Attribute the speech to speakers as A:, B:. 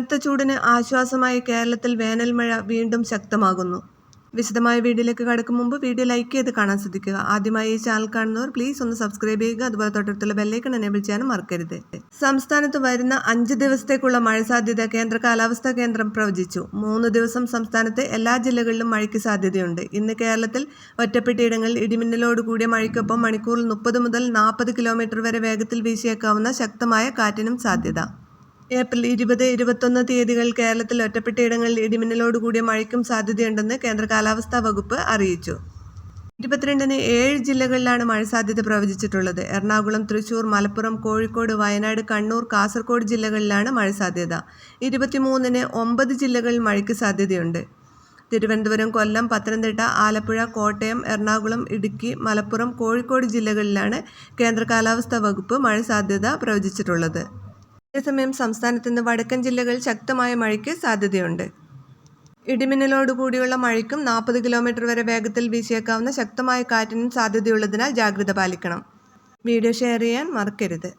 A: കനത്ത ചൂടിന് ആശ്വാസമായി കേരളത്തിൽ വേനൽ മഴ വീണ്ടും ശക്തമാകുന്നു വിശദമായ വീഡിയോയിലേക്ക് കടക്കും മുമ്പ് വീഡിയോ ലൈക്ക് ചെയ്ത് കാണാൻ ശ്രദ്ധിക്കുക ആദ്യമായി ഈ ചാനൽ കാണുന്നവർ പ്ലീസ് ഒന്ന് സബ്സ്ക്രൈബ് ചെയ്യുക അതുപോലെ തൊട്ടടുത്തുള്ള ബെല്ലൈക്കൺ എനേബിൾ ചെയ്യാനും മറക്കരുത് സംസ്ഥാനത്ത് വരുന്ന അഞ്ച് ദിവസത്തേക്കുള്ള മഴ സാധ്യത കേന്ദ്ര കാലാവസ്ഥാ കേന്ദ്രം പ്രവചിച്ചു മൂന്ന് ദിവസം സംസ്ഥാനത്തെ എല്ലാ ജില്ലകളിലും മഴയ്ക്ക് സാധ്യതയുണ്ട് ഇന്ന് കേരളത്തിൽ ഒറ്റപ്പെട്ടയിടങ്ങളിൽ ഇടിമിന്നലോട് കൂടിയ മഴയ്ക്കൊപ്പം മണിക്കൂറിൽ മുപ്പത് മുതൽ നാൽപ്പത് കിലോമീറ്റർ വരെ വേഗത്തിൽ വീശിയേക്കാവുന്ന ശക്തമായ കാറ്റിനും സാധ്യത ഏപ്രിൽ ഇരുപത് ഇരുപത്തൊന്ന് തീയതികൾ കേരളത്തിൽ ഒറ്റപ്പെട്ടയിടങ്ങളിൽ കൂടിയ മഴയ്ക്കും സാധ്യതയുണ്ടെന്ന് കേന്ദ്ര കാലാവസ്ഥാ വകുപ്പ് അറിയിച്ചു ഇരുപത്തിരണ്ടിന് ഏഴ് ജില്ലകളിലാണ് മഴ സാധ്യത പ്രവചിച്ചിട്ടുള്ളത് എറണാകുളം തൃശൂർ മലപ്പുറം കോഴിക്കോട് വയനാട് കണ്ണൂർ കാസർഗോഡ് ജില്ലകളിലാണ് മഴ സാധ്യത ഇരുപത്തിമൂന്നിന് ഒമ്പത് ജില്ലകളിൽ മഴയ്ക്ക് സാധ്യതയുണ്ട് തിരുവനന്തപുരം കൊല്ലം പത്തനംതിട്ട ആലപ്പുഴ കോട്ടയം എറണാകുളം ഇടുക്കി മലപ്പുറം കോഴിക്കോട് ജില്ലകളിലാണ് കേന്ദ്ര കാലാവസ്ഥാ വകുപ്പ് മഴ സാധ്യത പ്രവചിച്ചിട്ടുള്ളത് അതേസമയം സംസ്ഥാനത്തിന്റെ വടക്കൻ ജില്ലകളിൽ ശക്തമായ മഴയ്ക്ക് സാധ്യതയുണ്ട് ഇടിമിന്നലോടുകൂടിയുള്ള മഴയ്ക്കും നാൽപ്പത് കിലോമീറ്റർ വരെ വേഗത്തിൽ വീശിയേക്കാവുന്ന ശക്തമായ കാറ്റിനും സാധ്യതയുള്ളതിനാൽ ജാഗ്രത പാലിക്കണം വീഡിയോ ഷെയർ ചെയ്യാൻ മറക്കരുത്